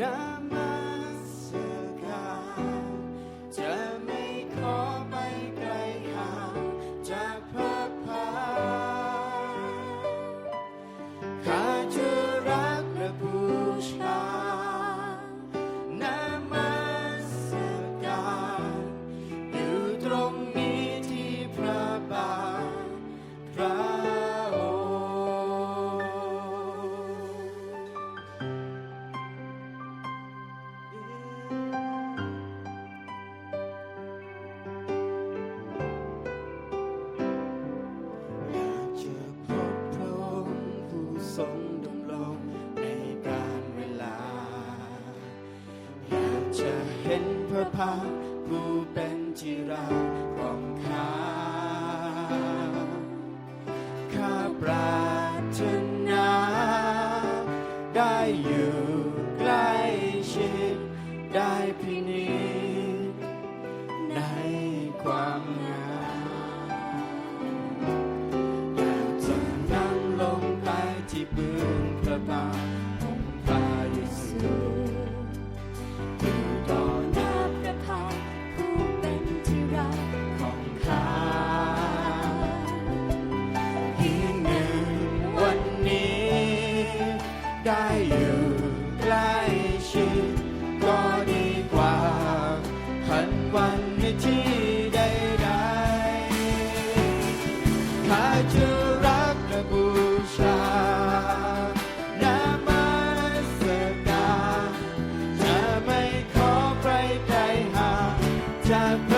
น เห็นพระพักผู้เป็นจิราของข้า ข้าปรารถนา ได้อยู่ใกล้ชิดได้พินิจในความงามอยากจะนั่งลงไปที่เบื้องพระบาท ได้อยู่ใกล้ชิดก็ดีกว่าพันวันในที่ใดๆข้าจะรักและบูชานามัสกาจะไม่ขอใครไกลห่างจากพระ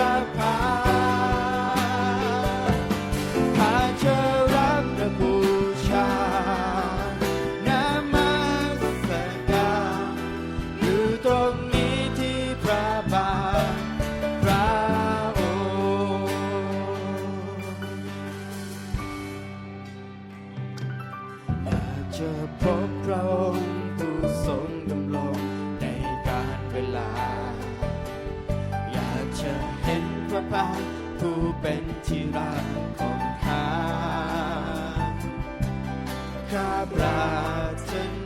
จะพบพระองค์ผู้ทรงดำรงในการเวลา อยากจะเห็นพระพักตร์ผู้เป็นที่รักของข้าข้าปรารถนา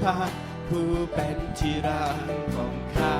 พระผู้เป็นที่รักของข้า